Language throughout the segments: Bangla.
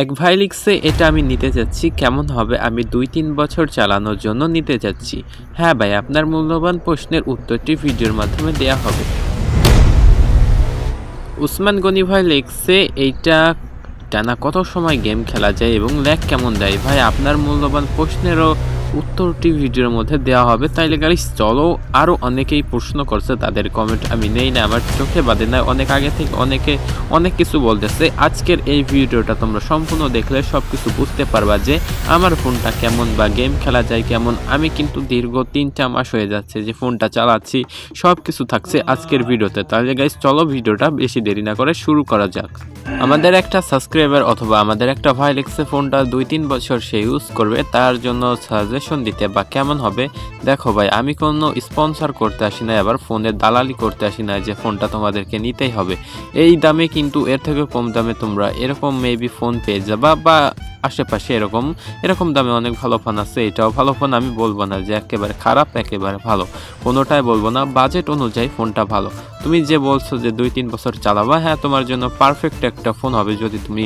এক ভাই লিখছে, এটা আমি নিতে যাচ্ছি, কেমন হবে? আমি দুই তিন বছর চালানোর জন্য নিতে যাচ্ছি। হ্যাঁ ভাই, আপনার মূল্যবান প্রশ্নের উত্তরটি ভিডিওর মাধ্যমে দেয়া হবে। উসমান গনি ভাই লিখছে, এইটা টানা কত সময় গেম খেলা যায় এবং ল্যাগ কেমন দেয়? ভাই, আপনার মূল্যবান প্রশ্নেরও উত্তরটি ভিডিওর মধ্যে দেওয়া হবে। তাইলে গাড়ি চলো আরও অনেকেই প্রশ্ন করছে তাদের কমেন্ট আমি নেই না, আমার চোখে বাদে না। অনেক আগে থেকে অনেকে, অনেক কিছু বলতেছে। আজকের এই ভিডিওটা তোমরা সম্পূর্ণ দেখলে সব কিছু বুঝতে পারবা যে আমার ফোনটা কেমন বা গেম খেলা যায় কেমন। আমি কিন্তু দীর্ঘ তিনটা মাস হয়ে যাচ্ছে যে ফোনটা চালাচ্ছি সব কিছু থাকছে আজকের ভিডিওতে। তাহলে গাইজ চলো ভিডিওটা বেশি দেরি না করে শুরু করা যাক। আমাদের একটা সাবস্ক্রাইবার অথবা আমাদের একটা ভাই লিখছে, ফোনটা দুই তিন বছর সে ইউজ করবে, তার জন্য সাজেশন দিতে বা কেমন হবে? দেখো ভাই, আমি কোনো স্পন্সর করতে আসি না আবার ফোনের দালালি করতে আসি না যে ফোনটা তোমাদেরকে নিতেই হবে। এই দামে কিন্তু এর থেকে কম দামে তোমরা এরকম মেবি ফোন পেয়ে যাবা বা আশেপাশে এরকম এরকম দামে অনেক ভালো ফোন আছে, এটাও ভালো ফোন আমি বলব না যে একেবারে খারাপ, একেবারে ভালো। কোনোটাই বলব না বাজেট অনুযায়ী ফোনটা ভালো। তুমি যে বলছো যে দুই তিন বছর চালাবা হ্যাঁ তোমার জন্য পারফেক্ট একটা ফোন হবে। যদি তুমি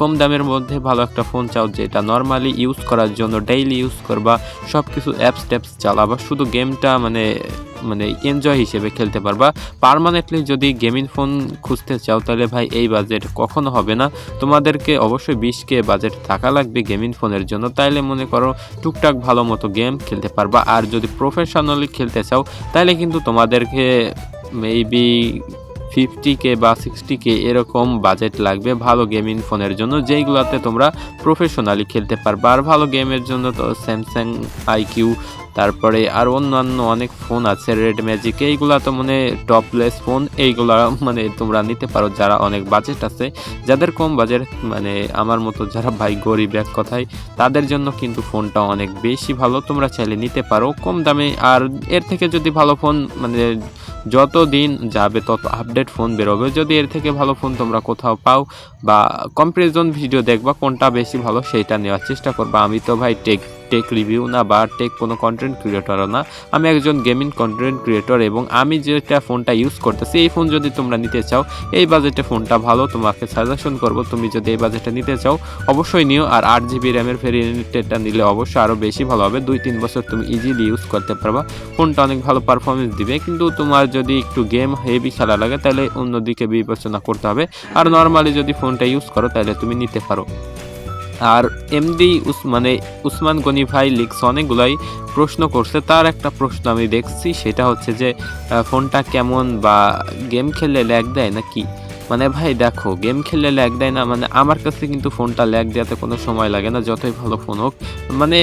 কম দামের মধ্যে ভালো একটা ফোন চাও যেটা নর্মালি ইউজ করার জন্য ডেইলি ইউজ করবা সব কিছু অ্যাপস ট্যাপস চালাবা, শুধু গেমটা মানে মানে এনজয় হিসেবে খেলতে পারবা। পার্মানেন্টলি যদি গেমিং ফোন খুঁজতে চাও, তাহলে ভাই এই বাজেট কখনো হবে না। তোমাদেরকে অবশ্যই বিশ কে বাজেট থাকা লাগবে গেমিং ফোনের জন্য। তাইলে মনে করো টুকটাক ভালো মতো গেম খেলতে পারবা। আর যদি প্রফেশনালি খেলতে চাও তাহলে কিন্তু তোমাদেরকে মেবি ফিফটি কে বা সিক্সটি কে এরকম বাজেট লাগবে ভালো গেমিং ফোনের জন্য, যেইগুলোতে তোমরা প্রফেশনালি খেলতে পারবা। আর ভালো গেমের জন্য তো স্যামসাং আইকিউ তারপরে আর অন্যান্য অনেক ফোন আছে রেড ম্যাজিক এইগুলা তো মানে টপলেস ফোন এইগুলা মানে তোমরা নিতে পারো যারা অনেক বাজেট আছে। যাদের কম বাজেট মানে আমার মতো যারা ভাই গরিব এক কথায়, তাদের জন্য কিন্তু ফোনটা অনেক বেশি ভালো। তোমরা চাইলে নিতে পারো কম দামে। আর এর থেকে যদি ভালো ফোন মানে যত দিন যাবে তত আপডেট ফোন বেরোবে। যদি এর থেকে ভালো ফোন তোমরা কোথাও পাও বা কম্পারিজন ভিডিও দেখবা কোনটা বেশি ভালো সেইটা নেওয়ার চেষ্টা করবা। আমি তো ভাই টেক টেক রিভিউ না বা টেক কোনো কন্টেন্ট ক্রিয়েটরও না। আমি একজন গেমিং কন্টেন্ট ক্রিয়েটর এবং আমি যেটা ফোনটা ইউজ করতেছি, এই ফোন যদি তোমরা নিতে চাও, এই বাজেটে ফোনটা ভালো, তোমাকে সাজেশন করব, তুমি যদি এই বাজেটে নিতে চাও, অবশ্যই নিও। আর আট জিবি র্যামের ভেরিয়েন্টটা নিলে অবশ্যই আরও বেশি ভালো হবে। দুই, তিন বছর তুমি ইজিলি ইউজ করতে পারবা। ফোনটা অনেক ভালো পারফরমেন্স দিবে। কিন্তু তোমার যদি একটু গেম হেভি খেলা লাগে, তাহলে অন্যদিকে বিবেচনা করতে হবে। আর নর্মালি যদি ফোনটা ইউজ করো, তাহলে তুমি নিতে পারো। আর এমডি মানে উসমান গনি ভাই লিখছে অনেকগুলাই প্রশ্ন করছে। তার একটা প্রশ্ন আমি দেখছি, সেটা হচ্ছে যে ফোনটা কেমন বা গেম খেললে ল্যাগ দেয় না কি মানে ভাই দেখো গেম খেললে ল্যাগ দেয় না মানে আমার কাছে কিন্তু ফোনটা ল্যাগ দেওয়াতে কোনো সময় লাগে না, যতই ভালো ফোন হোক। মানে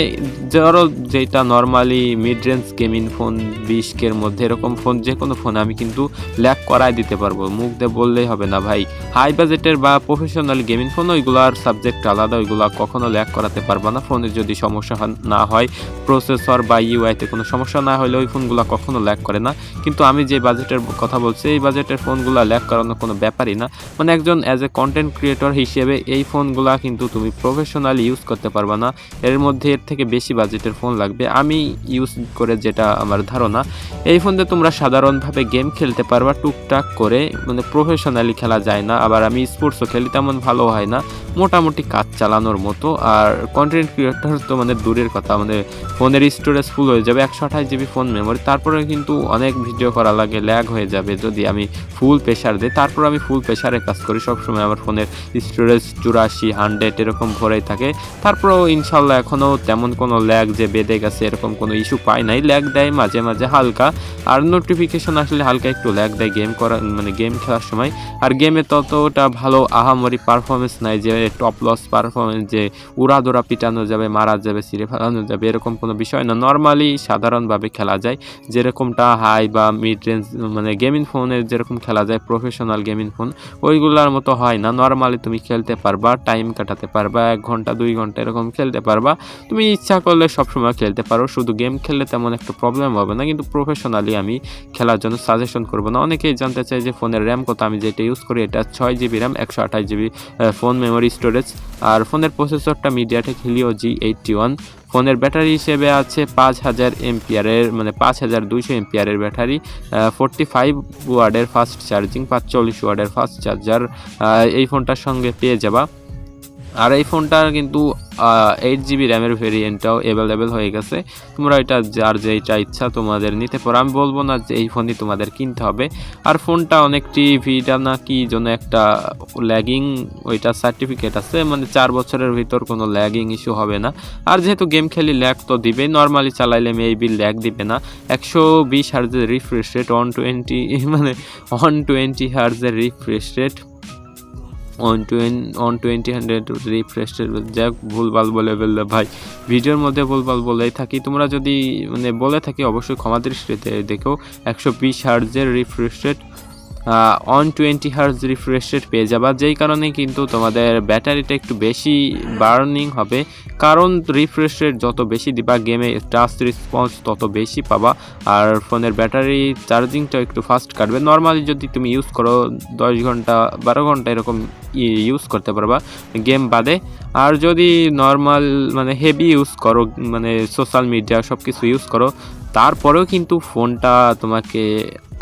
ধরো যেটা normally mid range gaming phone বিশ কের মধ্যে এরকম ফোন যে কোনো ফোন আমি কিন্তু ল্যাগ করাই দিতে পারব। মুখ দিয়ে বললেই হবে না ভাই। হাই বাজেটের বা প্রফেশনাল গেমিং ফোন ওইগুলোর সাবজেক্ট আলাদা, ওইগুলো কখনো ল্যাগ করাতে পারবা না। ফোনের যদি সমস্যা না হয় প্রসেসর বা ইউআইতে কোনো সমস্যা না হলে ওই ফোনগুলো কখনো ল্যাগ করে না। কিন্তু আমি যে বাজেটের কথা বলছি, এই বাজেটের ফোনগুলো ল্যাগ করানোর কোনো ব্যাপারই না। মানে একজন অ্যাজ এ কন্টেন্ট ক্রিয়েটর হিসেবে এই ফোনগুলা কিন্তু তুমি প্রফেশনালি ইউজ করতে পারবা না। এর মধ্যে এর থেকে বেশি বাজেটের ফোন লাগবে। আমি ইউজ করে যেটা আমার ধারণা, এই ফোন দিয়ে তোমরা সাধারণভাবে গেম খেলতে পারবা, টুকটাক করে। মানে প্রফেশনালি খেলা যায় না। আবার আমি স্পোর্টসও খেলি, তেমন ভালো হয় না। মোটামুটি কাজ চালানোর মতো। আর কন্টেন্ট ক্রিয়েটর তো মানে দূরের কথা। মানে ফোনের স্টোরেজ ফুল হয়ে যাবে, একশো আঠাশ জিবি ফোন মেমোরি তারপরে কিন্তু অনেক ভিডিও করা লাগে ল্যাগ হয়ে যাবে। যদি আমি ফুল প্রেশার দিই, তারপর আমি ফুল প্রেশারে কাজ করি, সবসময় আমার ফোনের স্টোরেজ চুরাশি হান্ড্রেড এরকম ভরেই থাকে। তারপরেও ইনশাল্লাহ এখনও তেমন কোনো ল্যাগ যে বেঁধে গেছে এরকম কোনো ইস্যু পাই নাই। ল্যাগ দেয় মাঝে মাঝে হালকা। আর নোটিফিকেশন আসলে হালকা একটু ল্যাগ দেয় গেম করা মানে গেম খেলার সময়। আর গেমে ততটা ভালো আহামরি পারফরমেন্স নাই যে টপ লস পারফরমেন্স যে উড়াদোড়া পিটানো যাবে, মারা যাবে, ছিঁড়ে ফেলানো যাবে, এরকম কোনো বিষয় না। নর্মালি সাধারণভাবে খেলা যায়। যেরকমটা হাই বা মিড রেঞ্জ মানে গেমিং ফোনে যেরকম খেলা যায় প্রফেশনাল গেমিং ফোন ওইগুলোর মতো হয় না। নর্মালি তুমি খেলতে পারবা টাইম কাটাতে পারবা, এক ঘণ্টা, দুই ঘণ্টা এরকম খেলতে পারবা। তুমি ইচ্ছা করলে সবসময় খেলতে পারো, শুধু গেম খেললে তেমন একটা প্রবলেম হবে না। কিন্তু প্রফেশনালি আমি খেলার জন্য সাজেশন করব না। অনেকেই জানতে চাই যে ফোনের র্যাম কত? আমি যেটা ইউজ করি এটা ছয় জিবি র্যাম একশো আঠাশ জিবি ফোন মেমোরি স্টোরেজ আর ফোনের প্রসেসরটা MediaTek Helio G eighty one ফোনের ব্যাটারি হিসেবে আছে পাঁচ হাজার এমপিয়ারের মানে পাঁচ হাজার দুইশো এমপিয়ারের ব্যাটারি ফোরটি ফাইভ ওয়ার্ডের ফাস্ট চার্জিং পাঁচচল্লিশ ওয়ার্ডের ফাস্ট চার্জার এই ফোনটার সঙ্গে পেয়ে যাবা। আর এই ফোনটার কিন্তু এইট জিবি র্যামের ভেরিয়েন্টটাও অ্যাভেলেবেল হয়ে গেছে। তোমরা এটা যার যেটা ইচ্ছা তোমাদের নিতে পারো। আমি বলব না যে এই ফোনই তোমাদের কিনতে হবে। আর ফোনটা অনেক টিভিটা না কি জন্য একটা ল্যাগিং ওইটা সার্টিফিকেট আছে। মানে চার বছরের ভিতর কোনো ল্যাগিং ইস্যু হবে না। আর যেহেতু গেম খেলি ল্যাগ তো দিবে নর্মালি চালাইলে মেবি ল্যাগ দিবে না। একশো বিশ হার্জের রিফ্রেশ রেট ওয়ান টোয়েন্টি মানে ওয়ান টোয়েন্টি হার্জের refresh rate one two one on twenty hundred refresh rate যাক ভুলভাল বলে ফেললে ভাই। ভিডিওর মধ্যে ভুলভাল বলেই থাকি। তোমরা যদি মানে বলে থাকি, অবশ্যই ক্ষমা দৃষ্টিতে দেখো। একশো বিশ হার্জের refresh rate on twenty hertz refresh rate পেয়ে যাবা। যেই কারণে কিন্তু তোমাদের ব্যাটারিটা একটু বেশি বার্নিং হবে। কারণ রিফ্রেশ রেট যত বেশি দিবা গেমে টাচ রেসপন্স তত বেশি পাবা। আর ফোনের ব্যাটারি চার্জিংটা একটু ফাস্ট কাটবে। নর্মালি যদি তুমি ইউজ করো দশ ঘণ্টা, বারো ঘণ্টা এরকম ইউজ করতে পারবা গেম বাদে। আর যদি নর্মাল মানে হেভি ইউজ করো মানে সোশ্যাল মিডিয়া সব কিছু ইউজ করো তারপরেও কিন্তু ফোনটা তোমাকে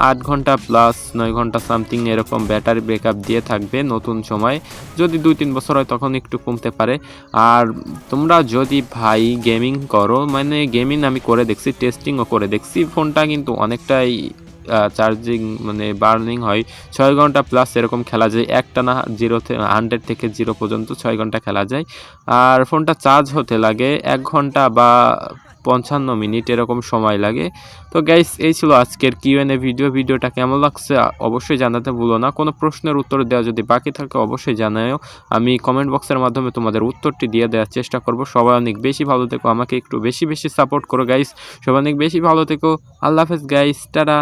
আট ঘণ্টা প্লাস নয় ঘণ্টা সামথিং এরকম ব্যাটারি ব্যাকআপ দিয়ে থাকবে নতুন সময়। যদি দুই তিন বছর হয় তখন একটু কমতে পারে। আর তোমরা যদি ভাই গেমিং করো মানে গেমিং আমি করে দেখছি টেস্টিংও করে দেখছি, ফোনটা কিন্তু অনেকটাই চার্জিং মানে বার্নিং হয়। ছয় ঘণ্টা প্লাস এরকম খেলা যায়, একটা না জিরো হান্ড্রেড থেকে জিরো পর্যন্ত ছয় ঘণ্টা খেলা যায়। আর ফোনটা চার্জ হতে লাগে এক ঘণ্টা বা পঞ্চান্ন মিনিট এরকম সময় লাগে। তো গাইস এই ছিল আজকের কিউএনএ ভিডিও ভিডিওটা কেমন লাগছে অবশ্যই জানাতে ভুলো না। কোনো প্রশ্নের উত্তর দেওয়া যদি বাকি থাকে অবশ্যই জানাও আমি কমেন্ট বক্সের মাধ্যমে তোমাদের উত্তরটি দিয়ে দেওয়ার চেষ্টা করব। সবাই অনেক বেশি ভালো থেকো, আমাকে একটু বেশি বেশি সাপোর্ট করো গাইস সবাই অনেক বেশি ভালো থেকো। আল্লাহ হাফেজ গাইস টাটা।